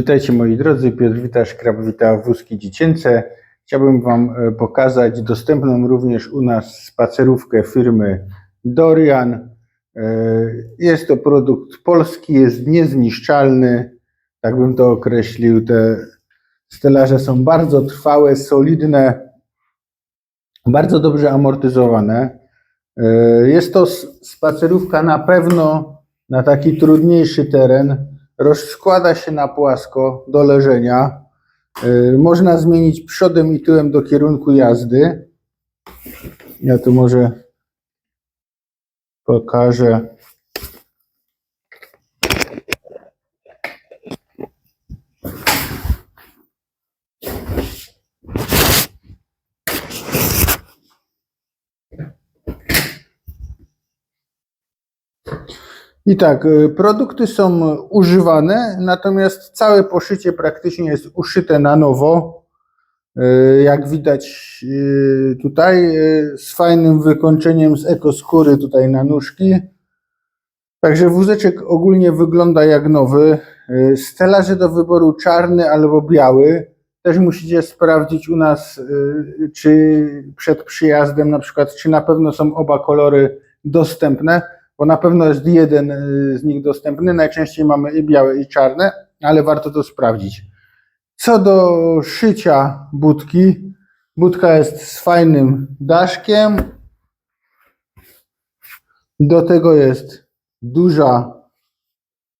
Witajcie moi drodzy, Piotr Witasz, Krabowita Wózki Dziecięce. Chciałbym Wam e, pokazać dostępną również u nas spacerówkę firmy Dorian. E, Jest to produkt polski, jest niezniszczalny, tak bym to określił. Te stelaże są bardzo trwałe, solidne, bardzo dobrze amortyzowane. E, Jest to spacerówka na pewno na taki trudniejszy teren. Rozkłada się na płasko do leżenia. E, Można zmienić przodem i tyłem do kierunku jazdy. Ja tu może pokażę. I tak, y, produkty są używane, natomiast całe poszycie praktycznie jest uszyte na nowo. Y, Jak widać y, tutaj, z fajnym wykończeniem z ekoskóry tutaj na nóżki. Także wózeczek ogólnie wygląda jak nowy. Stelaże do wyboru czarny albo biały. Też musicie sprawdzić u nas, czy przed przyjazdem na przykład, czy na pewno są oba kolory dostępne bo na pewno jest jeden y, z nich dostępny. Najczęściej mamy i białe, i czarne, ale warto to sprawdzić. Co do szycia budki, budka jest z fajnym daszkiem. Do tego jest duża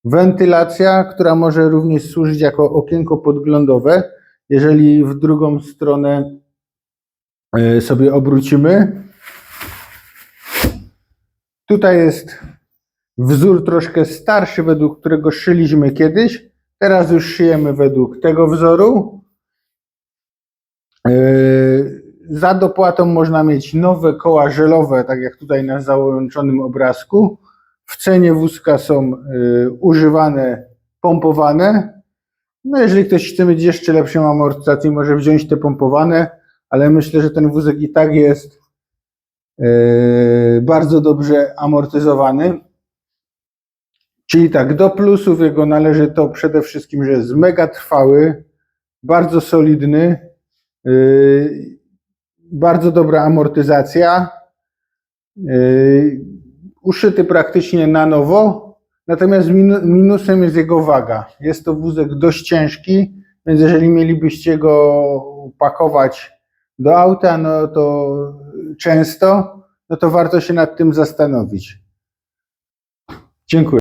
wentylacja, która może również służyć jako okienko podglądowe, jeżeli w drugą stronę y, sobie obrócimy. Tutaj jest wzór troszkę starszy, według którego szyliśmy kiedyś. Teraz już szyjemy według tego wzoru. Yy, Za dopłatą można mieć nowe koła żelowe, tak jak tutaj na załączonym obrazku. W cenie wózka są yy, używane, pompowane. No jeżeli ktoś chce mieć jeszcze lepszą amortyzację, może wziąć te pompowane, ale myślę, że ten wózek i tak jest bardzo dobrze amortyzowany. Czyli tak, do plusów jego należy to przede wszystkim, że jest mega trwały, bardzo solidny, yy, bardzo dobra amortyzacja, yy, uszyty praktycznie na nowo, natomiast minu- minusem jest jego waga. Jest to wózek dość ciężki, więc jeżeli mielibyście go pakować do auta, no to często, no to warto się nad tym zastanowić. Dziękuję.